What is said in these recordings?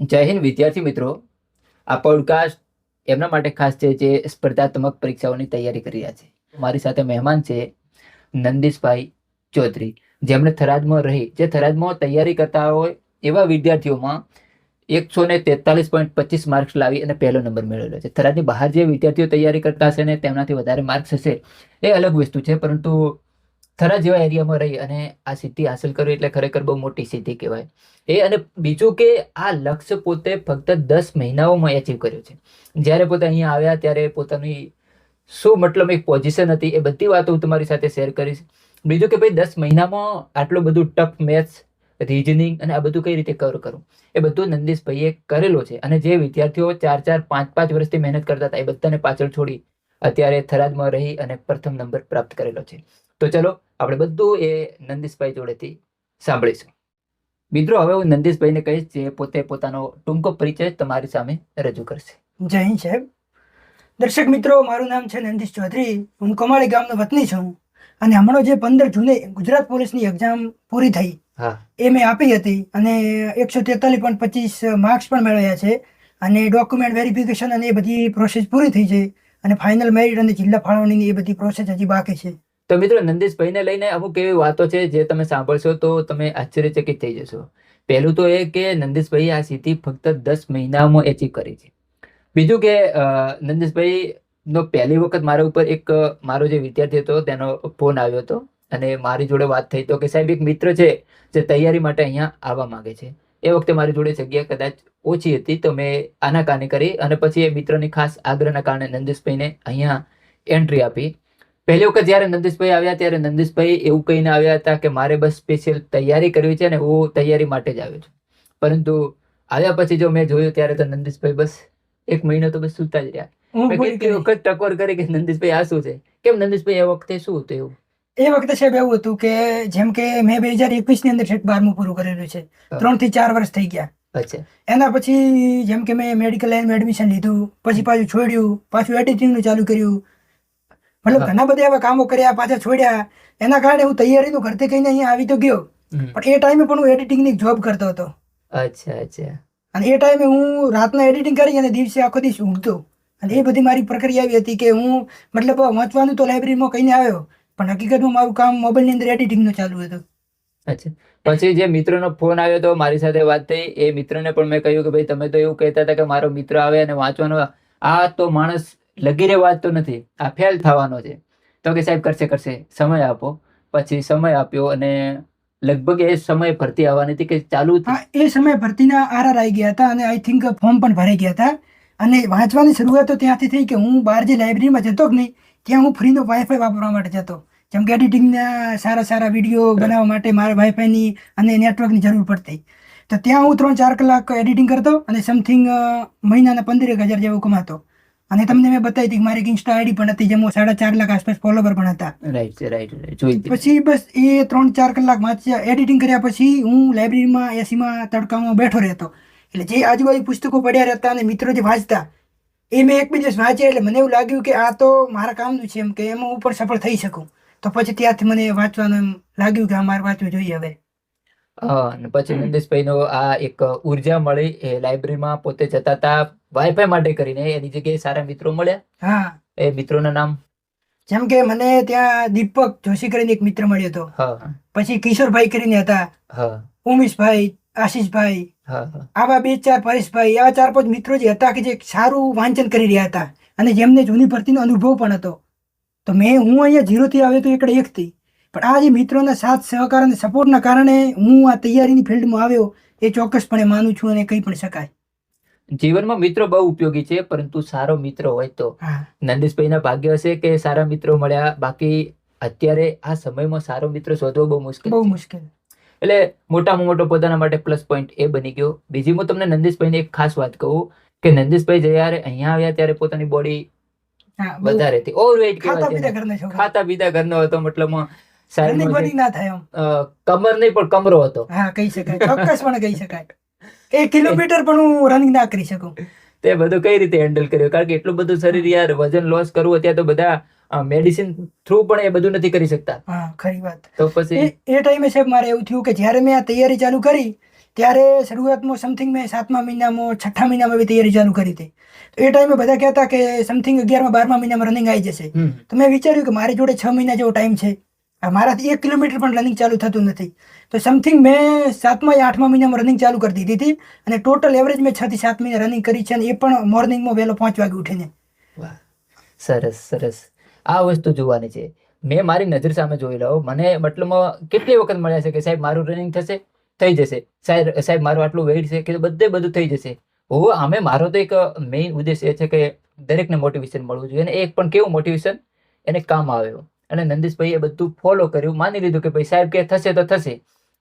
જય હિન્દ, વિદ્યાર્થી મિત્રો. આ પોડકાસ્ટ એમના માટે ખાસ છે જે સ્પર્ધાત્મક પરીક્ષાઓની તૈયારી કરી રહ્યા છે. મારી સાથે મહેમાન છે નંદીશભાઈ ચૌધરી. જેમણે થરાદમાં રહી. જે થરાદમાં તૈયારી કરતા હોય એવા વિદ્યાર્થીઓમાં એકસો ને તેતાલીસ પોઈન્ટ પચીસ માર્ક્સ લાવી અને પહેલો નંબર મેળવેલો છે. થરાદની બહાર જે વિદ્યાર્થીઓ તૈયારી કરતા હશે ને, તેમનાથી વધારે માર્ક્સ હશે એ અલગ વસ્તુ છે, પરંતુ થરાદ જેવા એરિયામાં રહી અને આ સિદ્ધિ હાંસલ કરવી એટલે ખરેખર બહુ મોટી સિદ્ધિ કહેવાય. એ અને બીજું કે આ લક્ષ્ય પોતે ફક્ત દસ મહિનાઓમાં એચીવ કર્યું છે. જ્યારે પોતે અહીંયા આવ્યા ત્યારે પોતાની શું મતલબ એક પોઝિશન હતી એ બધી વાતો હું તમારી સાથે શેર કરીશ. બીજું કે ભાઈ દસ મહિનામાં આટલું બધું ટફ મેથ્સ રિઝનિંગ અને આ બધું કઈ રીતે કવર કરું? એ બધું નંદીશભાઈએ કરેલો છે અને જે વિદ્યાર્થીઓ ચાર ચાર, પાંચ પાંચ વર્ષથી મહેનત કરતા હતા એ બધાને પાછળ છોડી અત્યારે થરાદમાં રહી અને પ્રથમ નંબર પ્રાપ્ત કરેલો છે. તો ચલો આપણે બધું એ નંદીશભાઈ જોડેથી સાંભળીશું. મિત્રો હવે હું નંદીશભાઈને કહીશ જે પોતે પોતાનો ટૂંકો પરિચય તમારી સામે રજૂ કરશે. જય હિન્દ સાહેબ. દર્શક મિત્રો મારું નામ છે નંદીશ ચૌધરી. હું કમાળી ગામનો વતની છું અને હમણાં જે પંદર જૂને ગુજરાત પોલીસની એક્ઝામ પૂરી થઈ હા. એ મેં આપી હતી અને એકસો તેતાલીસ પોઈન્ટ પચીસ માર્ક્સ પણ મેળવ્યા છે અને ડોક્યુમેન્ટ વેરિફિકેશન અને એ બધી પ્રોસેસ પૂરી થઈ છે અને ફાઇનલ મેરિટ અને જિલ્લા ફાળવણીની એ બધી પ્રોસેસ હજી બાકી છે. તો મિત્રો નંદીશભાઈને લઈને અમુક એવી વાતો છે જે તમે સાંભળશો તો તમે આશ્ચર્યચકિત થઈ જશો. પહેલું તો એ કે નંદીશભાઈએ આ સિદ્ધિ ફક્ત દસ મહિનામાં એચીવ કરી છે. બીજું કે નંદીશભાઈ નો પહેલી વખત મારા ઉપર એક મારો જે વિદ્યાર્થી હતો તેનો ફોન આવ્યો હતો અને મારી જોડે વાત થઈ તો કે સાહેબ એક મિત્ર છે જે તૈયારી માટે અહીંયા આવવા માંગે છે. એ વખતે મારી જોડે જગ્યા કદાચ ઓછી હતી તો મેં આના કારણે કરી અને પછી એ મિત્રની ખાસ આગ્રહના કારણે નંદીશભાઈને અહીંયા એન્ટ્રી આપી. પહેલી વખત જ્યારે નંદીશભાઈ આવ્યા ત્યારે નંદીશભાઈ એવું કહીને આવ્યા હતા કે મારે બસ સ્પેશિયલ તૈયારી કરવી છે અને હું તૈયારી માટે જ આવ્યો છું. પરંતુ આવ્યા પછી જો મેં જોયું ત્યારે તો નંદીશભાઈ બસ એક મહિનો તો બસ સુતા જ રહ્યા. કેટલી વખત ટકોર કરી કે નંદીશભાઈ આ શું છે? કેમ નંદીશભાઈ એ વખતે શું હતું એવું? એ વખતે સાહેબ એવું હતું કે જેમ કે મેં બે હજાર એકવીસની અંદર છેક બારમું પૂરું કરેલું છે. ત્રણથી ચાર વર્ષ થઈ ગયા. અચ્છા. એના પછી જેમ કે મેં મેડિકલ લાઈનમાં એડમિશન લીધું પછી પાછું છોડ્યું પાછું એડિટિંગનું ચાલુ કર્યું મતલબ ઘણા બધા એવા કામો કર્યા પાછા છોડ્યા. એના કારણે હું તૈયારી નું કરતી કહીને અહીંયા આવી તો ગયો. પણ એ ટાઈમે પણ હું એડિટિંગની જોબ કરતો હતો. અચ્છા અચ્છા. અને એ ટાઈમે હું રાતના એડિટિંગ કરી અને દિવસે આખો દિવસ ઊંઘતો. અને એ બધી મારી પ્રક્રિયા એવી હતી કે હું મતલબ વાંચવાનું તો લાઇબ્રેરીમાં કહીને આવ્યો પણ હકીકતમાં મારું કામ મોબાઈલની અંદર એડિટિંગનું ચાલુ હતું. અચ્છા. પછી જે મિત્રનો ફોન આવ્યો તો મારી સાથે વાત થઈ. એ મિત્રને પણ મેં કહ્યું કે ભાઈ તમે તો એવું કહેતા હતા કે મારો મિત્ર આવે અને વાંચવાનો આ તો માણસ લગીરે વાંચતો નથી આ ફેલ થવાનો છે. તો કે સાહેબ કરશે કરશે સમય આપો. પછી સમય આપ્યો અને લગભગ એ સમય ભરતી આવવાની હતી કે ચાલુ હતી. એ સમય ભરતીના આરઆર આવી ગયા હતા અને આઈ થિંક ફોર્મ પણ ભરાઈ ગયા હતા. અને વાંચવાની શરૂઆત તો ત્યાંથી થઈ કે હું બહાર જે લાઇબ્રેરીમાં જતો કે નહીં ત્યાં હું ફ્રીનો વાઈફાઈ વાપરવા માટે જતો. જેમ કે એડિટિંગના સારા સારા વીડિયો બનાવવા માટે મારે વાઈફાઈની અને નેટવર્કની જરૂર પડતી. તો ત્યાં હું ત્રણ ચાર કલાક એડિટિંગ કરતો અને સમથિંગ મહિનાના પંદરેક હજાર જેવું કમાતો. અને તમને મેં બતાવી હતી મારી ઇન્સ્ટા આઈડી પણ હતી જેમાં સાડા ચાર લાખ આસપાસ ફોલોવર પણ હતા. Right right. પછી બસ એ ત્રણ ચાર કલાક વાંચ્યા. એડિટિંગ કર્યા પછી હું લાઇબ્રેરીમાં એસીમાં તડકામાં બેઠો રહેતો. એટલે જે આજુબાજુ પુસ્તકો પડ્યા રહેતા અને મિત્રો જે વાંચતા એ મેં એક બે દિવસ વાંચ્યા. એટલે મને એવું લાગ્યું કે આ તો મારા કામનું છે એમ કે એમાં હું પણ સફળ થઈ શકું. તો પછી ત્યાંથી મને વાંચવાનું એમ લાગ્યું કે આ મારે વાંચવું જોઈએ હવે. અને પછી નંદેશભાઈનો આ એક ઊર્જા મળી એ લાઇબ્રેરીમાં પોતે જતા હતા વાઈફાઈ માટે કરીને એની જગ્યાએ સારા મિત્રો મળ્યા. હા. એ મિત્રોના નામ? જેમ કે મને ત્યાં દીપક જોશી કરીને એક મિત્ર મળ્યો હતો. હા. પછી કિશોરભાઈ કરીને હતા. હા. ઉમેશભાઈ આશીષભાઈ આવા બે ચાર પરેશભાઈ આવા ચાર પાંચ મિત્રો જે હતા કે જે સારું વાંચન કરી રહ્યા હતા. અને જેમને જૂની ભરતીનો અનુભવ પણ હતો. તો મેં હું અહીંયા ઝીરોથી આવ્યો તો એકડે એકથી પણ આ જે મિત્રોના સાથ સહકાર અને સપોર્ટના કારણે હું આ તૈયારીની ફિલ્ડમાં આવ્યો એ ચોક્કસપણે માનું છું અને કહી પણ શકાય. જીવનમાં મિત્રો બહુ ઉપયોગી છે પરંતુ સારો મિત્ર હોય તો. નંદીશભાઈના ભાગ્ય હશે કે સારા મિત્રો મળ્યા બાકી અત્યારે આ સમયમાં સારો મિત્ર શોધવો બહુ મુશ્કેલ બહુ મુશ્કેલ. એટલે મોટામાં મોટો પોતાના માટે પ્લસ પોઈન્ટ એ બની ગયો. બીજી હું તમને નંદીશભાઈને એક ખાસ વાત કહું કે નંદીશભાઈ જયારે અહીંયા આવ્યા ત્યારે પોતાની બોડી વધારે હતી. ઓવરવેઇટ ખાતા પીતા ઘરનો હતો મતલબ ઘરની ના થાય એમ. કમર નહીં પણ કમરો હતો. હા કહી શકાય. ચોક્કસપણે કહી શકાય. એક કિલોમીટર પણ હું રનિંગ ના કરી શકું. તે બધું કઈ રીતે હેન્ડલ કર્યું? કારણ કે એટલું બધું શરીર યાર વજન લોસ કરવું અત્યારે તો બધા મેડિસિન થ્રુ પણ એ બધું નથી કરી શકતા. હા ખરી વાત. તો પછી? એ ટાઈમે સાહેબ મારે એવું થયું કે જ્યારે મેં આ તૈયારી ચાલુ કરી ત્યારે શરૂઆતમાં સમથિંગ મેં સાતમા મહિનામાં છઠ્ઠા મહિનામાં તૈયારી ચાલુ કરી હતી. તો એ ટાઈમે બધા કહેતા કે સમથિંગ અગિયારમાં બારમા મહિનામાં રનિંગ આવી જશે. તો મેં વિચાર્યું કે મારી જોડે છ મહિના જેવો ટાઈમ છે. મારાથી એક કિલોમીટર પણ રનિંગ ચાલુ થતું નથી. તો સમથિંગ મેં સાતમા યા આઠમા મહિનામાં રનિંગ ચાલુ કરી દીધી હતી અને ટોટલ એવરેજ મેં છ થી સાત મહિના રનિંગ કરી છે અને એ પણ મોર્નિંગમાં વહેલો પાંચ વાગે ઉઠીને. સરસ સરસ. આ વસ્તુ જોવાની છે. મેં મારી નજર સામે જોઈ લઉં. મને મતલબમાં કેટલી વખત મળ્યા છે કે સાહેબ, મારું રનિંગ થશે? થઈ જશે. સાહેબ સાહેબ, મારું આટલું વેઇટ છે કે બધે બધું થઈ જશે. ઓ આમે મારો તો એક મેઇન ઉદ્દેશ એ છે કે દરેકને મોટિવેશન મળવું જોઈએ અને એક પણ કેવું મોટિવેશન એને કામ આવ્યો અને નંદીશભાઈએ બધું ફોલો કર્યું. માની લીધું કે ભાઈ સાહેબ કે થશે તો થશે.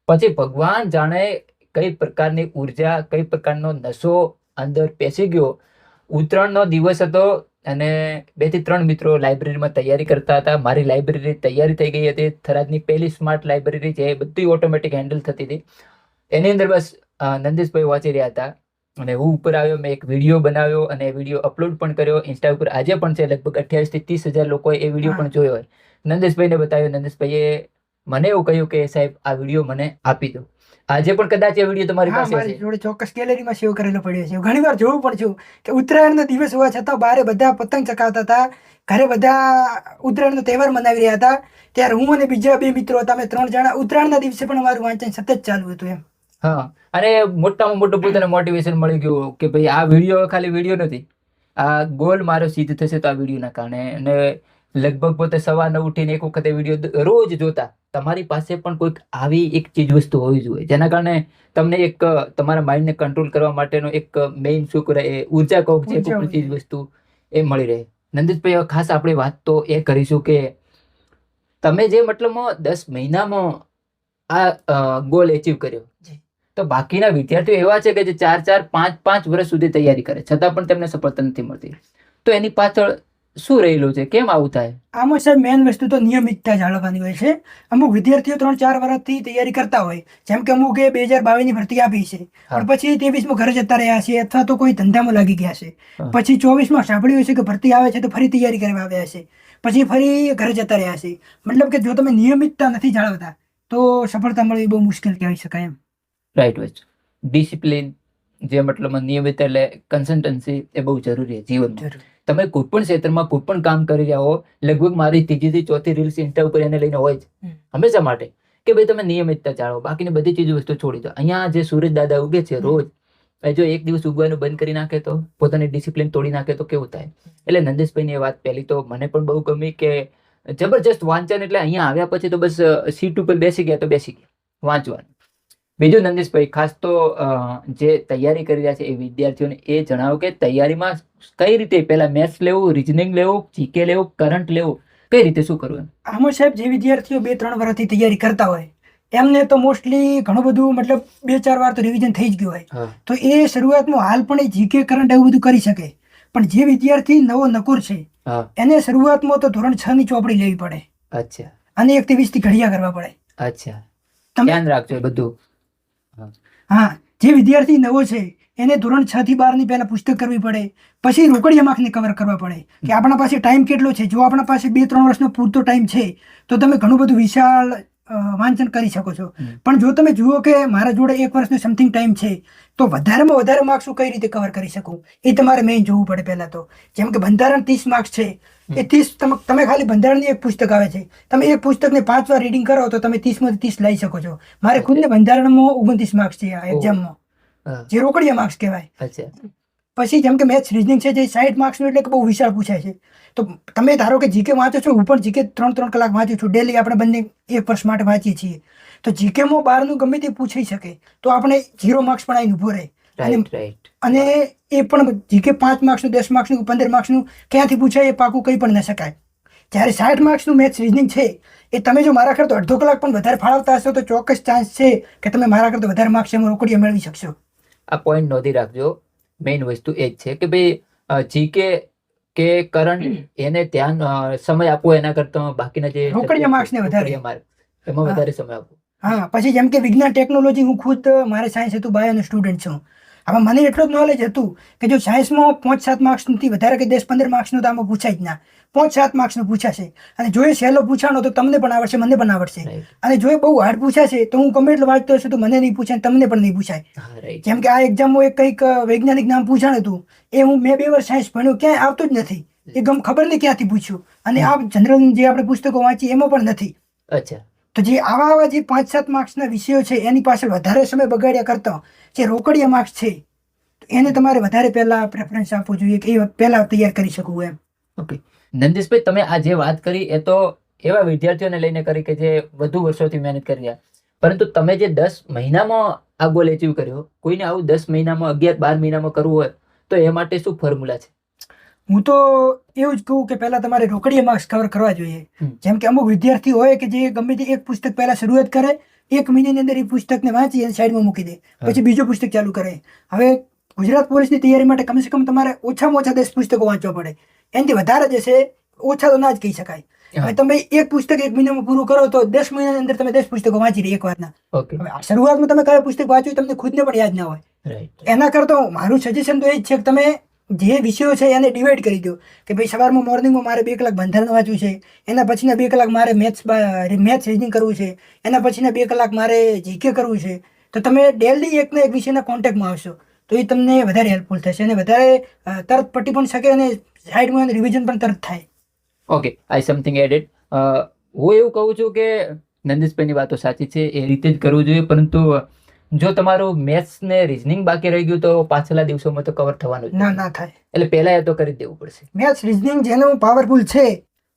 પછી ભગવાન જાણે કઈ પ્રકારની ઊર્જા, કઈ પ્રકારનો નશો અંદર પેસી ગયો. ઉત્તરાયણનો દિવસ હતો અને બેથી ત્રણ મિત્રો લાઇબ્રેરીમાં તૈયારી કરતા હતા. મારી લાઇબ્રેરી તૈયારી થઈ ગઈ હતી. થરાદની પહેલી સ્માર્ટ લાઇબ્રેરી છે એ બધી ઓટોમેટિક હેન્ડલ થતી હતી. એની અંદર બસ નંદીશભાઈ વાંચી રહ્યા હતા. અને હું ઉપર આવ્યો મેં એક વીડિયો બનાવ્યો અને વીડિયો અપલોડ પણ કર્યો. ઇન્સ્ટા ઉપર આજે પણ છે લગભગ અઠ્યાવીસથી ત્રીસ હજાર લોકોએ એ વીડિયો પણ જોયો હોય. નંદેશભાઈને બતાવ્યો. નંદેશભાઈએ મને એવું કહ્યું કે સાહેબ આ વીડિયો મને આપી દો. આજે પણ કદાચ એ વીડિયો તમારી પાસે મારી જોડે ચોક્કસ ગેલેરીમાં સેવ કરેલો પડ્યો છે. ઘણી વાર જોવું પણ છું કે ઉત્તરાયણનો દિવસ હોવા છતાં બારે બધા પતંગ ચકાવતા હતા. ઘરે બધા ઉત્તરાયણનો તહેવાર મનાવી રહ્યા હતા. ત્યારે હું અને બીજા બે મિત્રો હતા. અમે ત્રણ જણા ઉત્તરાયણના દિવસે પણ અમારું વાંચન સતત ચાલુ હતું એમ. હા. અને મોટામાં મોટું પોતાને મોટિવેશન મળી ગયું કે ભાઈ આ વીડિયો ખાલી વીડિયો નથી. આ ગોલ મારો સિદ્ધ થશે તો આ વિડીયોના કારણે. અને લગભગ પોતે સવારના ઉઠીને એક વખતે વીડિયો રોજ જોતા. તમારી પાસે પણ કોઈક આવી એક ચીજ વસ્તુ હોવી જોઈએ. જેના કારણે તમને એક તમારા માઇન્ડને કંટ્રોલ કરવા માટેનો એક મેઇન શું કરે એ ઊર્જા કહો જે ચીજ વસ્તુ એ મળી રહે. નંદિતભાઈ ખાસ આપણે વાત તો એ કરીશું કે તમે જે મતલબમાં દસ મહિનામાં આ ગોલ એચીવ કર્યો. તો બાકીના વિદ્યાર્થીઓ એવા છે કે જે ચાર ચાર પાંચ પાંચ વર્ષ સુધી તૈયારી કરે છતાં પણ તેમને સફળતા નથી મળતી. તો એની પાછળ શું રહેલું છે? કેમ આવું થાય? આમાં સાહેબ મેન વસ્તુ તો નિયમિતતા જાળવવાની હોય છે. અમુક વિદ્યાર્થીઓ ત્રણ ચાર વર્ષથી તૈયારી કરતા હોય જેમ કે અમુક બે હજાર બાવીસની ભરતી આપી છે. પણ પછી ત્રેવીસમાં ઘરે જતા રહ્યા છે અથવા તો કોઈ ધંધામાં લાગી ગયા છે. પછી ચોવીસમાં સાંભળ્યું છે કે ભરતી આવે છે તો ફરી તૈયારી કરવા આવ્યા છે. પછી ફરી ઘરે જતા રહ્યા છે. મતલબ કે જો તમે નિયમિતતા નથી જાળવતા તો સફળતા મળવી બહુ મુશ્કેલ કહેવાય શકાય એમ. રાઈટ વેચ ડિસિપ્લિન જે મતલબ નિયમિત એટલે કન્સલ્ટન્સી એ બહુ જરૂરી છે જીવન તમે કોઈ પણ ક્ષેત્રમાં કોઈ પણ કામ કરી રહ્યા હો લગભગ મારી ત્રીજી થી ચોથી રીલ્સ ઇન્સ્ટા ઉપર એને લઈને હોય જ હંમેશા માટે. કે ભાઈ તમે નિયમિતતા જાળવો બાકીની બધી ચીજ વસ્તુ છોડી દો. અહીંયા જે સૂરજ દાદા ઉગે છે રોજ જો એક દિવસ ઉગવાનું બંધ કરી નાખે તો પોતાની ડિસિપ્લિન તોડી નાખે તો કેવું થાય? એટલે નંદેશભાઈની એ વાત પહેલી તો મને પણ બહુ ગમી કે જબરજસ્ત વાંચન એટલે અહીંયા આવ્યા પછી તો બસ સીટ ઉપર બેસી ગયા તો બેસી ગયા વાંચવાનું. બીજું નંદેશભાઈ ખાસ તો જે તૈયારી કરી રહ્યા છે એ વિદ્યાર્થીઓને એ જણાવો કે તૈયારીમાં કઈ રીતે પહેલા મેથ્સ લેવું રિઝનિંગ લેવું જીકે લેવું કરંટ લેવું કઈ રીતે શું કરવું આમાં સાહેબ જે વિદ્યાર્થીઓ બે ત્રણ વર્ષથી તૈયારી કરતા હોય એમને તો મોસ્ટલી ઘણું બધું મતલબ બે ચાર વાર તો રિવિઝન થઈ જ ગયું હોય. તો એ શરૂઆતમાં હાલ પણ એ જીકે કરંટ એવું બધું કરી શકે. પણ જે વિદ્યાર્થી નવો નકોર છે એને શરૂઆતમાં તો ધોરણ છ ની ચોપડી લેવી પડે. અચ્છા. અને એક થી વીસથી ઘડિયા કરવા પડે. અચ્છા. તમે- ધ્યાન રાખજો બધું. હા, જે વિદ્યાર્થી નવો છે, એને ધોરણ છ થી બારની પહેલા પુસ્તક કરવી પડે, પછી રોકડિયા માર્ક્સને કવર કરવા પડે, કે આપણા પાસે ટાઈમ કેટલો છે? જો આપણા પાસે બે, ત્રણ વર્ષનો પૂરતો ટાઈમ છે, તો તમે ઘણું બધું વિશાળ વાંચન કરી શકો છો. પણ જો તમે જુઓ કે મારા જોડે એક વર્ષનો સમથિંગ ટાઈમ છે તો વધારેમાં વધારે માર્ક્સ હું કઈ રીતે કવર કરી શકું? એ તમારે મેઇન જોવું પડે પહેલા તો. જેમ કે બંધારણ ત્રીસ માર્ક્સ છે એ ત્રીસ તમે તમે ખાલી બંધારણની એક પુસ્તક આવે છે. તમે એક પુસ્તકને પાંચ વાર રીડિંગ કરો તો તમે ત્રીસમાંથી ત્રીસ લઈ શકો છો. મારે ખુદને બંધારણમાં ઓગણત્રીસ માર્ક્સ છે આ એક્ઝામમાં જે રોકડિયા માર્ક્સ કહેવાય. પછી જેમ કે મેથ્સ રીઝનિંગ છે જે સાઠ માર્ક્સનું એટલે કે બહુ વિશાળ પૂછાય છે. તો તમે ધારો કે જીકે વાંચો છો હું પણ જીકે ત્રણ ત્રણ કલાક વાંચું છું. ડેલી આપણે બંને એક વર્ષ માટે વાંચીએ છીએ. તો જીકેમાં બારનું ગમે તે પૂછાઈ શકે તો આપણે ઝીરો માર્ક્સ પણ આવીને ઊભો રહે. અને એ પણ જીકે પાંચ માર્ક્સનું દસ માર્ક્સનું પંદર માર્ક્સનું ક્યાંથી પૂછાય એ પાકું કંઈ પણ ન શકાય. જ્યારે સાઠ માર્ક્સનું મેથ્સ રીઝનિંગ છે એ તમે જો મારા કરતો અડધો કલાક પણ વધારે ફાળવતા હશો તો ચોક્કસ ચાન્સ છે કે તમે મારા કરતો વધારે માર્ક્સ એમાં રોકડીએ મેળવી શકશો. આ પોઈન્ટ નોંધી રાખજો. મેઇન વસ્તુ એ જ છે કે ભાઈ જીકે કે કરંટ એને ધ્યાન સમય આપવો એના કરતા બાકીના જે રોકડિયા માર્ક્સ ને વધારે. એમાં વધારે સમય આપવો. હા પછી જેમ કે વિજ્ઞાન ટેકનોલોજી હું ખુદ મારે સાયન્સ હતું બાયોનો સ્ટુડન્ટ છું. હવે મને એટલું જ નોલેજ હતું કે જો સાયન્સમાં પાંચ સાત માર્ક્સથી વધારે કે દસ પંદર માર્ક્સનું તો આમાં પૂછાય જ ના. પાંચ સાત માર્ક્સનું પૂછાશે. અને જો એ સહેલો પૂછાણો તો તમને પણ આવડશે મને પણ આવડશે. અને જો એ બહુ હાર્ડ પૂછાશે તો હું એટલું વાંચતો હશે તો મને નહીં પૂછાય તમને પણ નહીં પૂછાય. જેમ કે આ એક્ઝામમાં એક કંઈક વૈજ્ઞાનિક નામ પૂછાણ હતું. એ હું મેં બે વર્ષ સાયન્સ ભણ્યું ક્યાંય આવતું જ નથી. એ ગમ ખબર નહીં ક્યાંથી પૂછ્યું. અને આ જનરલ જે આપણે પુસ્તકો વાંચીએ એમાં પણ નથી. અચ્છા. તો જે આવા આવા જે પાંચ સાત માર્ક્સના વિષયો છે, એની પાછળ વધારે સમય બગાડ્યા કરતા જે રોકડિયા માર્ક્સ છે એને તમારે વધારે પહેલા પ્રેફરન્સ આપવો જોઈએ કે એ પહેલા તૈયાર કરી શકું એમ. ઓકે નંદીશભાઈ, તમે આ જે વાત કરી એ તો એવા વિદ્યાર્થીઓને લઈને કરી કે જે વધુ વર્ષોથી મહેનત કરી રહ્યા. પરંતુ તમે જે દસ મહિનામાં આ ગોલ એચીવ કર્યો, કોઈને આવું દસ મહિનામાં, અગિયાર બાર મહિનામાં કરવું હોય, તો એ માટે શું ફોર્મ્યુલા છે? હું તો એવું જ કહું કે પહેલા તમારે રોકડીએ માર્ક્સ કવર કરવા જોઈએ. જેમ કે અમુક વિદ્યાર્થી હોય કે જે ગમે તે એક પુસ્તક પહેલા શરૂઆત કરે એક મહિનાની અંદર એ પુસ્તકને વાંચી અને સાઈડમાં મૂકી દે પછી બીજું પુસ્તક ચાલુ કરે. હવે ગુજરાત પોલીસની તૈયારી માટે કમસે કમ તમારે ઓછામાં ઓછા દસ પુસ્તકો વાંચવા પડે. એનાથી વધારે જશે ઓછા તો ના જ કહી શકાય. હવે તમે એક પુસ્તક એક મહિનામાં પૂરું કરો તો દસ મહિનાની અંદર તમે દસ પુસ્તકો વાંચી રહી એક વારના. ઓકે. શરૂઆતમાં તમે કયા પુસ્તક વાંચ્યું તમને ખુદને પણ યાદ ના હોય. એના કરતા મારું સજેશન તો એ જ છે કે તમે જે વિષયો છે એને ડિવાઈડ કરી દો. કે ભાઈ સવારમાં મોર્નિંગમાં મારે બે કલાક બંધારણ વાંચવું છે, એના પછીના બે કલાક મારે મેથ્સ મેથ્સ રીડિંગ કરવું છે, એના પછીના બે કલાક મારે જીકે કરવું છે. તો તમે ડેલી એકના એક વિષયના કોન્ટેક્ટમાં આવશો. તો એ તમને વધારે હેલ્પફુલ થશે અને વધારે તરત પટી પણ શકે અને સાઈડમાં રિવિઝન પણ તરત થાય. ઓકે આઈ સમથિંગ એડેડ હું એવું કહું છું કે નંદિશભાઈની વાતો સાચી છે, એ રીતે જ કરવું જોઈએ, પરંતુ જો તમારું મેથ્સ ને રિઝનિંગ બાકી રહી ગયું તો પાછલા દિવસોમાં તો કવર થવાનું ના ના થાય. એટલે પહેલા એ તો કરી દેવું પડશે. મેથ્સ રિઝનિંગ જેનું પાવરફુલ છે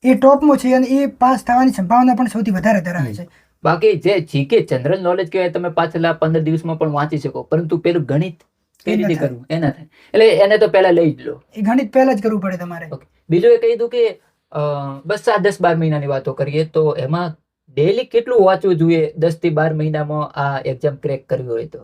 એ ટોપમાં છે અને એ પાસ થવાની સંભાવના પણ સૌથી વધારે ધરાવે છે. બાકી જે જીકે જનરલ નોલેજ કહેવાય તમે પાછલા પંદર દિવસમાં પણ વાંચી શકો પરંતુ પેલું ગણિત કઈ રીતે. કરવું? એના થાય. એટલે એને તો પહેલા લઈ જ લો. એ ગણિત પહેલા જ કરવું પડે તમારે. બીજું એ કહી દઉં કે બસ આ દસ બાર મહિનાની વાતો કરીએ તો એમાં ડેલી કેટલું વાંચવું જોઈએ? દસથી બાર મહિનામાં આ એક્ઝામ ક્રેક કરવી હોય તો?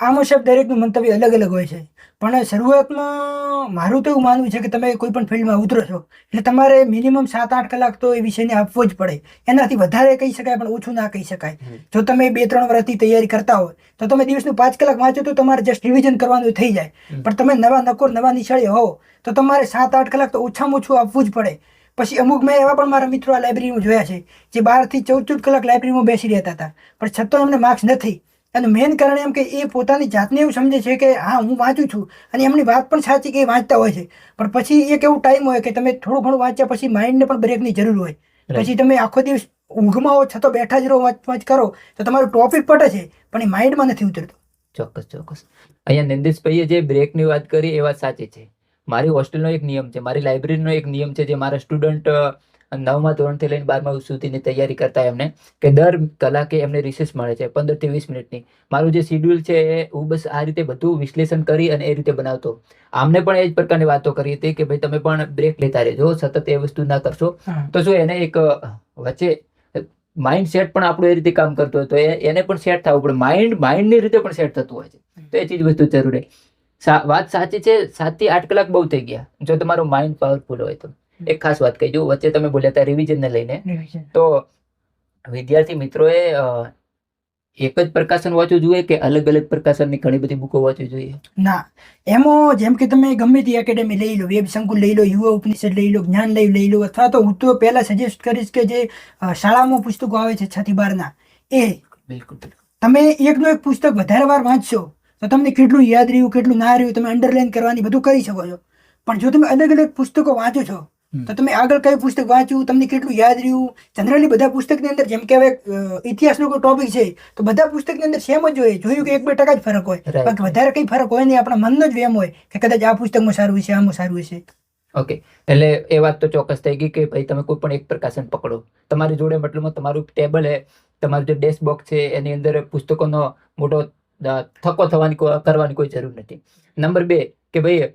આ મુજબ દરેકનું મંતવ્ય અલગ અલગ હોય છે. પણ શરૂઆતમાં મારું તો એવું માનવું છે કે તમે કોઈ પણ ફિલ્ડમાં ઉતરો છો એટલે તમારે મિનિમમ સાત આઠ કલાક તો એ વિષયને આપવો જ પડે. એનાથી વધારે કહી શકાય પણ ઓછું ના કહી શકાય. જો તમે બે ત્રણ વર્ષથી તૈયારી કરતા હોય તો તમે દિવસનું પાંચ કલાક વાંચો તો તમારે જસ્ટ રિવિઝન કરવાનું થઈ જાય. પણ તમે નવા નકોર નવા નિશાળી હો તો તમારે સાત આઠ કલાક તો ઓછામાં ઓછું આપવું જ પડે. પછી અમુક મેં એવા પણ મારા મિત્રો આ લાઇબ્રેરીમાં જોયા છે જે બારથી ચૌદ ચૌદ કલાક લાઇબ્રેરીમાં બેસી રહેતા હતા. પણ છતાં એમને માર્ક્સ નથી. અને મેઇન કારણ એમ કે એ પોતાની જાતને એવું સમજે છે કે હા હું વાંચું છું. અને એમની વાત પણ સાચી કે એ વાંચતા હોય છે. પણ પછી એક એવું ટાઈમ હોય કે તમે થોડું ઘણું વાંચ્યા પછી માઇન્ડને પણ બ્રેકની જરૂર હોય. પછી તમે આખો દિવસ ઊંઘમાં હો છતાં બેઠા જ રહો વાંચ વાંચ કરો તો તમારું ટોપિક પટે છે પણ એ માઇન્ડમાં નથી ઉતરતો. ચોક્કસ ચોક્કસ. અહીંયા નંદિશભાઈએ જે બ્રેકની વાત કરી એ વાત સાચી છે. મારી હોસ્ટેલનો એક નિયમ છે મારી લાઇબ્રેરીનો એક નિયમ છે જે મારા સ્ટુડન્ટ નવમા ધોરણથી લઈને બારમા સુધીની તૈયારી કરતા એમને કે દર કલાકે એમને રિસેસ મળે છે પંદરથી વીસ મિનિટની. મારું જે શિડ્યુલ છે એ હું બસ આ રીતે બધું વિશ્લેષણ કરી અને એ રીતે બનાવતો. આમને પણ એ જ પ્રકારની વાતો કરી હતી કે ભાઈ તમે પણ બ્રેક લેતા રહેજો સતત એ વસ્તુ ના કરશો. તો શું એને એક વચ્ચે માઇન્ડ સેટ પણ આપણું એ રીતે કામ કરતો હોય તો એને પણ સેટ થવું પડે. માઇન્ડ માઇન્ડની રીતે પણ સેટ થતું હોય છે. તો એ ચીજ વસ્તુ જરૂરી. વાત સાચી છે સાતથી આઠ કલાક બહુ થઈ ગયા. જો તમારું માઇન્ડ પાવરફુલ હોય તો. એક ખાસ વાત કહી જો વચ્ચે તમે બોલ્યા હતા રિવિઝનને લઈને. તો વિદ્યાર્થી મિત્રોએ એક જ પ્રકાશન વાંચવું જોઈએ કે અલગ અલગ પ્રકાશનની ઘણી બધી બુકો વાંચવી જોઈએ? ના. એમાં જેમ કે તમે ગમે તે એકેડેમી લઈ લો વેબ સંકુલ લઈ લો યુવા ઉપનિષદ લઈ લો જ્ઞાન લઈ લઈ લો અથવા તો હું તો પહેલા સજેસ્ટ કરીશ કે જે શાળામાં પુસ્તકો આવે છે છ થી બારના એ. બિલકુલ. તમે એકનો એક પુસ્તક વધારે વાર વાંચશો તો તમને કેટલું યાદ રહ્યું કેટલું ના રહ્યું તમે અંડરલાઈન કરવાની બધું કરી શકો છો. પણ જો તમે અલગ અલગ પુસ્તકો વાંચો છો તો તમે આગળ કઈ પુસ્તક વાંચ્યું તમને કેટલું યાદ રહ્યું? જનરલી બધા પુસ્તકની અંદર જેમ કે હવે ઇતિહાસનો કોઈ ટોપિક છે તો બધા પુસ્તકની અંદર સેમ જ હોય. જોયું કે એક બે ટકા જ ફરક હોય. બાકી વધારે કંઈ ફરક હોય નહીં આપણા મનનો જ વેમ હોય કે કદાચ આ પુસ્તકમાં સારું છે આમાં સારું છે ઓકે એટલે એ વાત તો ચોક્કસ થઈ ગઈ કે ભાઈ તમે કોઈ પણ એક પ્રકાશન પકડો. તમારી જોડે મતલબમાં તમારું ટેબલ છે તમારું જે ડેસ્ક બોક્સ છે એની અંદર પુસ્તકોનો મોટો થકો થવાની કરવાની કોઈ જરૂર નથી. નંબર બે કે ભાઈ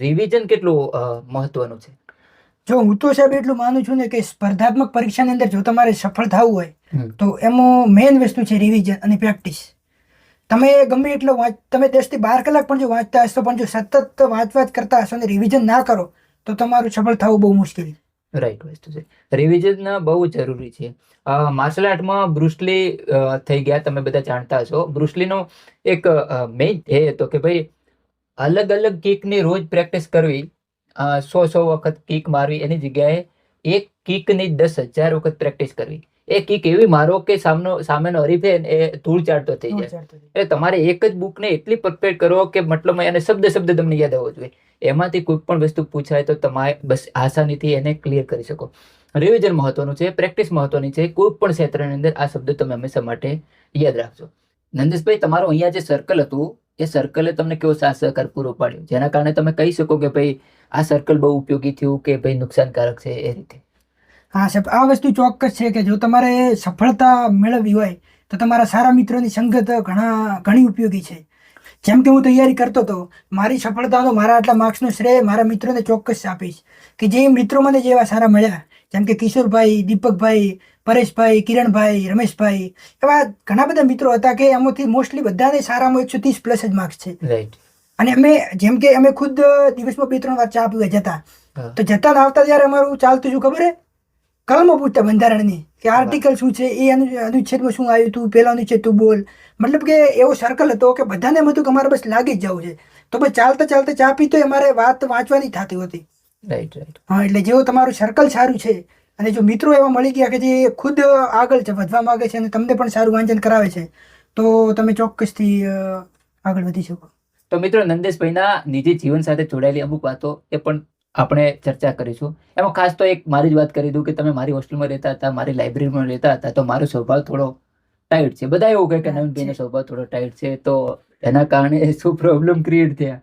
રિવિઝન કેટલું મહત્વનું છે? જો હું તો સાહેબ એટલું માનું છું ને કે સ્પર્ધાત્મક પરીક્ષાની અંદર જો તમારે સફળ થવું હોય તો એમાં મેઇન વસ્તુ છે રિવિઝન અને પ્રેક્ટિસ તમે ગમે એટલો વાંચ તમે દસથી બાર કલાક પણ જો વાંચતા હશો પણ જો સતત વાંચ વાંચ કરતા હશો અને રિવિઝન ના કરો તો તમારું સફળ થવું બહુ મુશ્કેલ રાઈટ વસ્તુ છે. રિવિઝન બહુ જરૂરી છે. માર્શલ આર્ટમાં બ્રુસલી થઈ ગયા, તમે બધા જાણતા છો બ્રુસલીનો એક મેઇન ધ્યેય હતો કે ભાઈ, અલગ અલગ કિકની રોજ પ્રેક્ટિસ કરવી. સો સો વખત કિક મારવી. એની જગ્યાએ એક કિકની દસ હજાર વખત પ્રેક્ટિસ કરવી. એ કિક એવી મારો કે સામનો સામેનો હરીફ એ ધૂળ ચાડતો થઈ જાય. એટલે તમારે એક જ બુકને એટલી પરફેક્ટ કરો કે મતલબ એને શબ્દ શબ્દ તમને યાદ આવવો જોઈએ. એમાંથી કોઈ પણ વસ્તુ પૂછાય તો તમારે બસ આસાનીથી એને ક્લિયર કરી શકો. રિવિઝન મહત્વનું છે પ્રેક્ટિસ મહત્વની છે કોઈ પણ ક્ષેત્રની અંદર આ શબ્દ તમે હંમેશા માટે યાદ રાખજો. નંદેશભાઈ તમારો અહીંયા જે સર્કલ હતું એ સર્કલે તમને કેવો સાથ સહકાર પૂરો પાડ્યો? જેના કારણે તમે કહી શકો કે ભાઈ આ સર્કલ બહુ ઉપયોગી થયું કે ભાઈ નુકસાનકારક છે એ રીતે. હા સાહેબ આ વસ્તુ ચોક્કસ છે કે જો તમારે સફળતા મેળવવી હોય તો તમારા સારા મિત્રોની સંગત ઘણા ઘણી ઉપયોગી છે. જેમ કે હું તૈયારી કરતો હતો મારી સફળતાનો મારા આટલા માર્ક્સનો શ્રેય મારા મિત્રોને ચોક્કસ આપીશ. કે જે મિત્રો મને જેવા સારા મળ્યા જેમ કે કિશોરભાઈ દીપકભાઈ પરેશભાઈ કિરણભાઈ રમેશભાઈ એવા ઘણા બધા મિત્રો હતા કે એમાંથી મોસ્ટલી બધાને સારામાં એકસો ત્રીસ પ્લસ જ માર્ક્સ છે. અને અમે જેમ કે અમે ખુદ દિવસમાં બે ત્રણ વાર ચા પીવા જતા. તો જતા આવતા ત્યારે અમારું ચાલતું શું ખબર હે? કલમો પૂછતા બંધારણની? કે આર્ટિકલ શું છે? એ અનુચ્છેદમાં શું આવ્યું તું? પેલા અનુચ્છેદ તું બોલ. મતલબ કે એવો સર્કલ હતો કે બધાને એમ હતું કે અમારે બસ લાગી જ જવું છે. તો બસ ચાલતા ચાલતા ચા પીતો અમારે વાત વાંચવાની થતી હતી. રાઈટ રાઈટ હા એટલે જેવો તમારું સર્કલ સારું છે અને જો મિત્રો એવા મળી ગયા કે જે ખુદ આગળ છે વધવા માંગે છે અને તમને પણ સારું વાંચન કરાવે છે તો તમે ચોક્કસથી આગળ વધી શકો. તો મિત્રો નંદેશભાઈના નિજી જીવન સાથે જોડાયેલી અમુક વાતો એ પણ આપણે ચર્ચા કરીશું. એમાં ખાસ તો એક મારી જ વાત કરી દઉં કે તમે મારી હોસ્ટેલમાં રહેતા હતા મારી લાઇબ્રેરીમાં રહેતા હતા તો મારો સ્વભાવ થોડો ટાઈટ છે. બધા એવું કહે કે નવીનભાઈનો સ્વભાવ થોડો ટાઈટ છે તો એના કારણે શું પ્રોબ્લેમ ક્રિએટ થયા?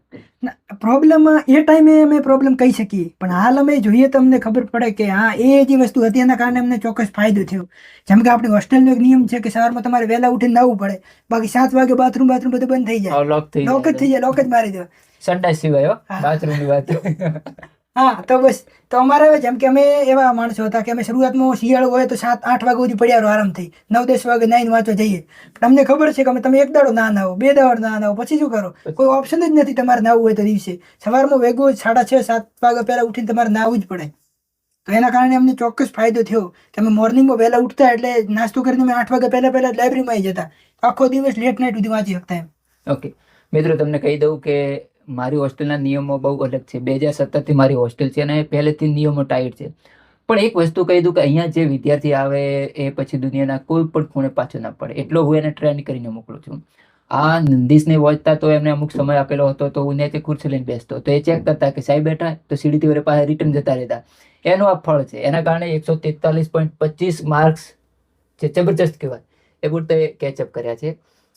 પ્રોબ્લેમ એ ટાઈમે અમે પ્રોબ્લેમ કહી શકીએ. પણ હાલ અમે જોઈએ તો અમને ખબર પડે કે હા એ જે વસ્તુ હતી એના કારણે અમને ચોક્કસ ફાયદો થયો. જેમ કે આપણી હોસ્ટેલનો એક નિયમ છે કે સવારમાં તમારે વહેલા ઉઠીને નાવું પડે. બાકી સાત વાગે બાથરૂમ બાથરૂમ બધું બંધ થઈ જાય. લોક જ થઈ જાય લોક જ મારી દો. સંડાસ સિવાય બાથરૂમની વાત. હા તો બસ તો અમારે હવે જેમ કે અમે એવા માણસો હતા કે અમે શરૂઆતમાં શિયાળો હોય તો સાત આઠ વાગ્યા સુધી પડ્યા આરામથી. નવ દસ વાગે નાઈન વાંચવા જઈએ. પણ અમને ખબર છે કે અમે તમે એક દાડો ના નાવો બે દાડો ના નાવો પછી શું કરો? કોઈ ઓપ્શન જ નથી તમારે નાવું હોય તો દિવસે. સવારમાં વેગો સાડા છ સાત વાગ્યા પહેલાં ઉઠીને તમારે નાવું જ પડે. તો એના કારણે અમને ચોક્કસ ફાયદો થયો. કે અમે મોર્નિંગમાં વહેલા ઉઠતા એટલે નાસ્તો કરીને અમે આઠ વાગ્યા પહેલાં પહેલાં લાઇબ્રેરીમાં આવી જતા. આખો દિવસ લેટ નાઇટ સુધી વાંચી શકતા એમ. ઓકે મિત્રો તમને કહી દઉં કે મારી હોસ્ટેલના નિયમો બહુ અલગ છે. બે હજાર સત્તરથી મારી હોસ્ટેલ છે અને પહેલેથી નિયમો ટાઈટ છે. પણ એક વસ્તુ કહી દઉં કે અહીંયા જે વિદ્યાર્થી આવે એ પછી દુનિયાના કોઈ પણ ખૂણે પાછો ના પડે. એટલો હું એને ટ્રેન કરીને મોકલું છું. આ નંદીશને વાંચતા તો એમને અમુક સમય આપેલો હતો તો હું તે ખુરશી લઈને બેસતો તો એ ચેક કરતા કે સાહેબ બેઠા તો સીડીથી વરે પાસે રિટર્ન જતા રહેતા. એનું આ ફળ છે. એના કારણે એકસો તેતાલીસ પોઈન્ટ પચીસ માર્ક્સ જે જબરજસ્ત કહેવાય. એ પૂરતે કેચઅપ કર્યા છે.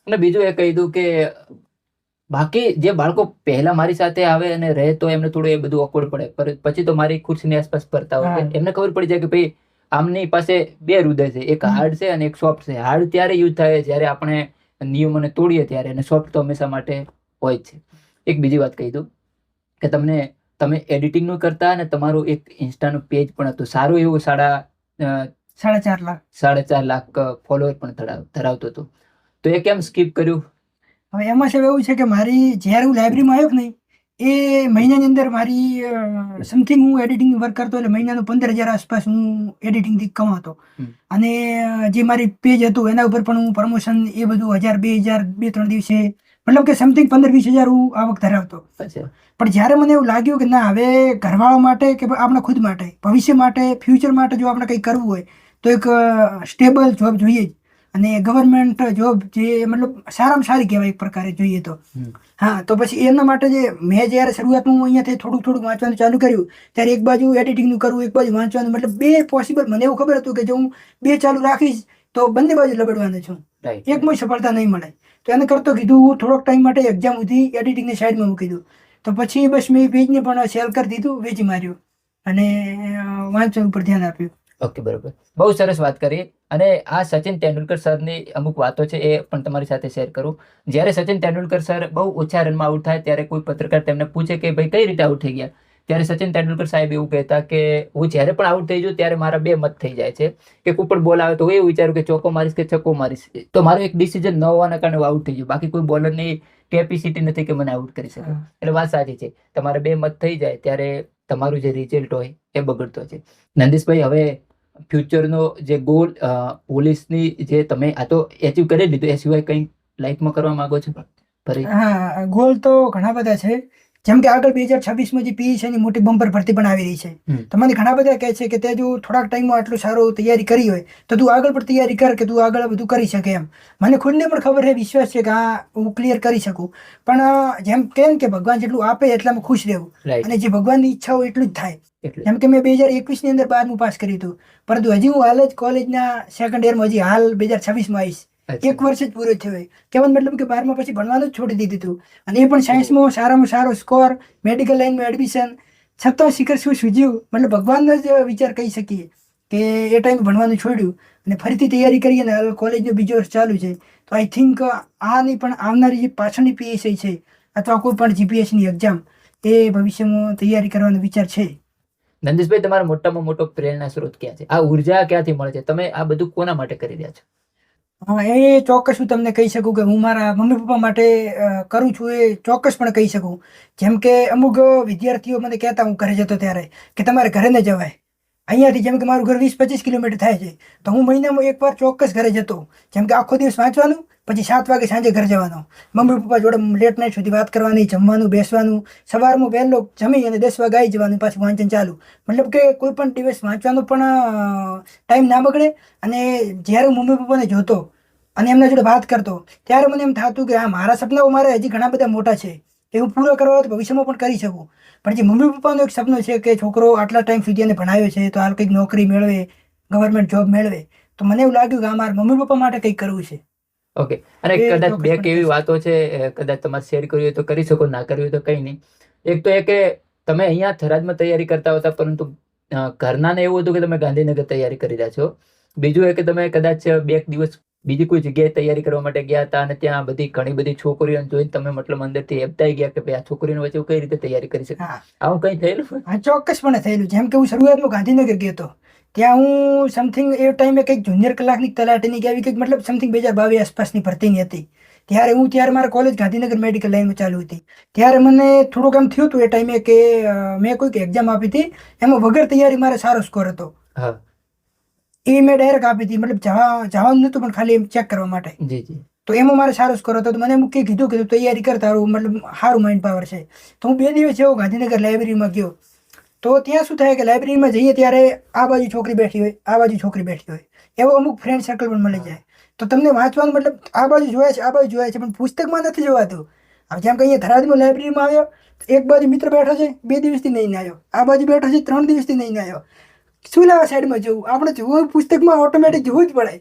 અને બીજું એ કહી દઉં કે બાકી જે બાળકો પહેલા મારી સાથે આવે અને રહે તો એમને થોડું એ બધું ઓકવર્ડ પડે. પછી તો મારી ખુરશીની આસપાસ ફરતા હોય. એમને ખબર પડી જાય કે ભાઈ આમની પાસે બે હૃદય છે. એક હાર્ડ છે અને એક સોફ્ટ છે. હાર્ડ ત્યારે યુઝ થાય જ્યારે આપણે નિયમોને તોડીએ ત્યારે અને સોફ્ટ તો હંમેશા માટે હોય જ છે. એક બીજી વાત કહી દઉં કે તમને તમે એડિટિંગનું કરતા અને તમારું એક ઇન્સ્ટાનું પેજ પણ હતું. સારું એવું સાડા સાડા ચાર લાખ. સાડા ચાર લાખ ફોલોઅર પણ ધરાવતું હતું. તો એ કેમ સ્કીપ કર્યું? હવે એમાં સાહેબ એવું છે કે મારી જ્યારે હું લાઇબ્રેરીમાં આવ્યો કે નહીં એ મહિનાની અંદર મારી સમથિંગ હું એડિટિંગ વર્ક કરતો એટલે મહિનાનું પંદર હજાર આસપાસ હું એડિટિંગથી કમાતો. અને જે મારી પેજ હતું એના ઉપર પણ હું પ્રમોશન એ બધું હજાર બે હજાર બે ત્રણ દિવસે મતલબ કે સમથિંગ પંદર વીસ હજાર હું આવક ધરાવતો. પણ જ્યારે મને એવું લાગ્યું કે ના હવે ઘરવાળા માટે કે આપણા ખુદ માટે ભવિષ્ય માટે ફ્યુચર માટે જો આપણે કંઈ કરવું હોય તો એક સ્ટેબલ જોબ જોઈએ જ. અને ગવર્મેન્ટ જોબ જે મતલબ સારામાં સારી કહેવાય એક પ્રકારે જોઈએ તો. હા તો પછી એના માટે જે મેં જ્યારે શરૂઆતમાં હું અહીંયાથી થોડુંક થોડુંક વાંચવાનું ચાલુ કર્યું ત્યારે એક બાજુ એડિટિંગનું કરવું એક બાજુ વાંચવાનું મતલબ બે પોસિબલ મને એવું ખબર હતું કે જો હું બે ચાલુ રાખીશ તો બંને બાજુ લબડવાનો છું. એકમાં સફળતા નહીં મળે. તો એને કરતો કીધું હું થોડોક ટાઈમ માટે એક્ઝામ સુધી એડિટિંગની સાઈડમાં મૂકી દઉં. તો પછી બસ મેં પેજને પણ સેલ કરી દીધું વેચી માર્યું. અને વાંચન ઉપર ધ્યાન આપ્યું. ઓકે બરોબર. બહુ સરસ વાત કરી. અને આ સચિન તેંડુલકર સરની અમુક વાતો છે એ પણ તમારી સાથે શેર કરું. જ્યારે સચિન તેંડુલકર સર બહુ ઓછા રનમાં આઉટ થાય ત્યારે કોઈ પત્રકાર તેમને પૂછે કે ભાઈ કઈ રીતે આઉટ થઈ ગયા? ત્યારે સચિન તેંડુલકર સાહેબ એવું કહેતા કે હું જ્યારે પણ આઉટ થઈ જાઉં ત્યારે મારા બે મત થઈ જાય છે. કે કોઈ પણ બોલ આવે તો હું એવું વિચારું કે ચોકો મારીશ કે છક્કો મારીશ. તો મારો એક ડિસિઝન ન હોવાના કારણે હું આઉટ થઈ જાઉં. બાકી કોઈ બોલરની કેપેસિટી નથી કે મને આઉટ કરી શકે. એટલે વાત સાચી છે. તમારે બે મત થઈ જાય ત્યારે તમારું જે રિઝલ્ટ હોય એ બગડતો છે. નંદીશભાઈ હવે ફ્યુચરનો જે ગોલ પોલીસની જે તમે આ તો એચીવ કરી લીધું એ સિવાય કંઈ લાઈફમાં કરવા માંગો છો? ફરી. હા ગોલ તો ઘણા બધા છે. જેમ કે આગળ બે હજાર છવ્વીસમાં જે પીઈ છે એની મોટી બમ્પર ભરતી પણ આવી રહી છે. તમારે ઘણા બધા કહે છે કે તે જો થોડાક ટાઈમમાં આટલું સારું તૈયારી કરી હોય તો તું આગળ પણ તૈયારી કર કે તું આગળ બધું કરી શકે એમ. મને ખુદને પણ ખબર છે વિશ્વાસ છે કે હા હું ક્લિયર કરી શકું. પણ જેમ કેમ કે ભગવાન જેટલું આપે એટલામાં ખુશ રહેવું. અને જે ભગવાનની ઈચ્છા હોય એટલું જ થાય. એટલે. કે મેં બે હજાર એકવીસની અંદર બારમું પાસ કર્યું હતું. પરંતુ હજી હું હાલ જ કોલેજના સેકન્ડ યરમાં હજી હાલ બે હજાર છવ્વીસમાં આવીશ. એક વર્ષ જ પૂરો થયો કહેવાનો મતલબ કે બારમા પછી ભણવાનું જ છોડી દીધું હતું. અને એ પણ સાયન્સમાં સારામાં સારો સ્કોર મેડિકલ લાઈનમાં એડમિશન છતાં શિખર શું સૂજ્યું? મતલબ ભગવાનનો જ વિચાર કહી શકીએ કે એ ટાઈમ ભણવાનું છોડ્યું. અને ફરીથી તૈયારી કરીએ હાલ કોલેજનો બીજો વર્ષ ચાલુ છે. તો આઈ થિંક આની પણ આવનારી જે પાછળની પીએસઆઈ છે અથવા કોઈ પણ જીપીએસની એક્ઝામ એ ભવિષ્યમાં તૈયારી કરવાનો વિચાર છે. નંદીશભાઈ, તમારો મોટામાં મોટો પ્રેરણા સ્ત્રોત ક્યાં છે? આ ઊર્જા ક્યાંથી મળે છે? તમે આ બધું કોના માટે કરી રહ્યા છો? હા, એ ચોક્કસ હું તમને કહી શકું કે હું મારા મમ્મી પપ્પા માટે કરું છું, એ ચોક્કસ પણ કહી શકું. જેમ કે અમુક વિદ્યાર્થીઓ મને કહેતા હું ઘરે જતો ત્યારે કે તમારે ઘરે ન જવાય. અહીંયાથી જેમ કે મારું ઘર વીસ પચીસ કિલોમીટર થાય છે. તો હું મહિનામાં એકવાર ચોક્કસ ઘરે જતો. જેમ કે આખો દિવસ વાંચવાનું પછી સાત વાગે સાંજે ઘર જવાનો. મમ્મી પપ્પા જોડે લેટ નાઇટ સુધી વાત કરવાની, જમવાનું, બેસવાનું. સવારમાં વહેલો જમી અને દસ વાગે આવી જવાનું, પાછું વાંચન ચાલુ. મતલબ કે કોઈ પણ દિવસ વાંચવાનો પણ ટાઈમ ના બગડે અને જ્યારે હું મમ્મી પપ્પાને જોતો અને એમના જોડે વાત કરતો, ત્યારે મને એમ થતું કે હા મારા સપનાઓ મારે હજી ઘણા બધા મોટા છે એ હું પૂરા કરવા તો ભવિષ્યમાં પણ કરી શકું. પણ જે મમ્મી પપ્પાનો એક સપનું છે કે છોકરો આટલા ટાઈમ સુધી એને ભણાવ્યો છે, તો હાલ કંઈક નોકરી મેળવે ગવર્મેન્ટ જોબ મેળવે, તો મને એવું લાગ્યું કે આ મારા મમ્મી પપ્પા માટે કંઈક કરવું છે. ઓકે અને કદાચ બે કેવી વાતો છે કદાચ તમારે શેર કરવી હોય તો કરી શકો ના કરવી હોય તો કંઈ નહીં. એક તો એ કે તમે અહીંયા થરાદમાં તૈયારી કરતા હતા પરંતુ ઘરના ઘરનાને એવું હતું કે તમે ગાંધીનગર તૈયારી કરી રહ્યા છો. બીજું એ કે તમે કદાચ બે દિવસ બીજી કોઈ જગ્યાએ તૈયારી કરવા માટે ગયા હતા અને ત્યાં બધી ઘણી બધી છોકરીઓને જોઈને તમે મતલબ અંદરથી એબતાઈ ગયા કે ભાઈ આ છોકરીઓ વચ્ચે કઈ રીતે તૈયારી કરી શકું? હા. આવું કંઈ થયેલું? ચોક્કસ ચોક્કસપણે થયેલું જેમ કે હું શરૂઆતમાં ગાંધીનગર ગયો હતો. ત્યાં હું સમથિંગ એ ટાઈમે કંઈક જુનિયર કલાકની તલાટીની કે આવી કંઈક મતલબ સમથિંગ બે હજાર બાવીસ આસપાસની ભરતીની હતી. ત્યારે હું ત્યારે મારા કોલેજ ગાંધીનગર મેડિકલ લાઈનમાં ચાલુ હતી. ત્યારે મને થોડુંક આમ થયું હતું એ ટાઈમે કે મેં કોઈક એક્ઝામ આપી હતી. એમાં વગર તૈયારી મારે સારો સ્કોર હતો. એ મેં ડાયરેક્ટ આપી હતી. મતલબ જવા જવાનું નહોતું પણ ખાલી એમ ચેક કરવા માટે. જી જી. તો એમાં મારે સારો સ્કોર હતો. તો મને એમ કીધું કે તું તૈયારી કર તારું મતલબ સારું માઇન્ડ પાવર છે. તો હું બે દિવસ જેવો ગાંધીનગર લાઇબ્રેરીમાં ગયો. તો ત્યાં શું થાય કે લાઇબ્રેરીમાં જઈએ ત્યારે આ બાજુ છોકરી બેઠી હોય, આ બાજુ છોકરી બેઠી હોય. એવો અમુક ફ્રેન્ડ સર્કલ પણ મળી જાય. તો તમને વાંચવાનું મતલબ આ બાજુ જોયા છે, આ બાજુ જોયા છે, પણ પુસ્તકમાં નથી જોવાતું. હવે જેમ કે અહીંયા ધરાજમાં લાઇબ્રેરીમાં આવ્યો, એક બાજુ મિત્ર બેઠો છે, બે દિવસથી નહીં આવ્યો. આ બાજુ બેઠો છે, ત્રણ દિવસથી નહીં આવ્યો. શું લેવા સાઈડમાં જવું? આપણે જોવું, પુસ્તકમાં ઓટોમેટિક જોવું જ પડે.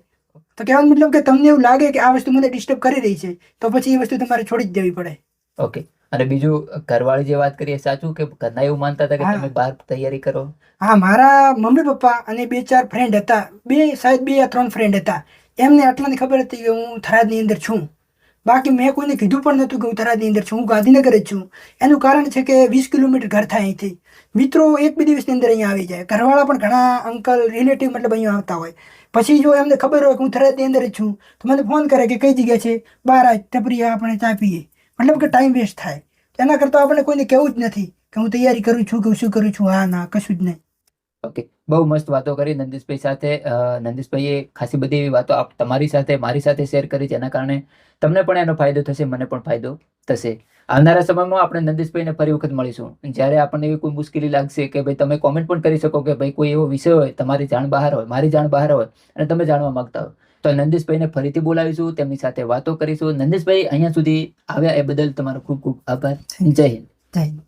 તો કહેવાનો મતલબ કે તમને એવું લાગે કે આ વસ્તુ મને ડિસ્ટર્બ કરી રહી છે, તો પછી એ વસ્તુ તમારે છોડી જ દેવી પડે. ઓકે અને બીજું ઘરવાળી જે વાત કરીએ સાચું કે ઘરના એવું માનતા હતા કે તમે બહાર તૈયારી કરો? હા મારા મમ્મી પપ્પા અને બે ચાર ફ્રેન્ડ હતા. બે શાયદ બે ત્રણ ફ્રેન્ડ હતા. એમને આટલાની ખબર હતી કે હું થરાદની અંદર છું. બાકી મેં કોઈને કીધું પણ નહોતું કે હું થરાદની અંદર છું. હું ગાંધીનગર જ છું. એનું કારણ છે કે વીસ કિલોમીટર ઘર થાય અહીંથી. મિત્રો એક બે દિવસની અંદર અહીંયા આવી જાય. ઘરવાળા પણ ઘણા અંકલ રિલેટિવ મતલબ અહીંયા આવતા હોય. પછી જો એમને ખબર હોય કે હું થરાદની અંદર જ છું તો મને ફોન કરે કે કઈ જગ્યા છે? બહાર આજ ટપરી આપણે ચા પીએ. મતલબ કે ટાઈમ વેસ્ટ થાય. એના કરતાં આપણે કોઈને કહેવું જ નથી કે હું તૈયારી કરું છું કે શું કરું છું. હા, ના, કશું જ નહીં. ઓકે બહુ મસ્ત વાતો કરી નંદીશભાઈ સાથે. નંદીશભાઈએ ખાસી બધી એવી વાતો આપ, તમારી સાથે, મારી સાથે શેર કરી જેના કારણે તમને પણ એનો ફાયદો થશે, મને પણ ફાયદો થશે. આવનારા સમયમાં આપણે નંદીશભાઈને ફરી વખત મળીશું. જ્યારે આપણને એવી કોઈ મુશ્કેલી લાગશે કે ભાઈ તમે કોમેન્ટ પણ કરી શકો કે ભાઈ કોઈ એવો વિષય હોય, તમારી જાણ બહાર હોય, મારી જાણ બહાર હોય, અને તમે જાણવા માંગતા હોય. તો નંદેશભાઈને ફરીથી બોલાવીશું, તેમની સાથે વાતો કરીશું. નંદેશભાઈ, અહીંયા સુધી આવ્યા એ બદલ તમારો ખૂબ ખૂબ આભાર. જય હિન્દ. જય હિન્દ.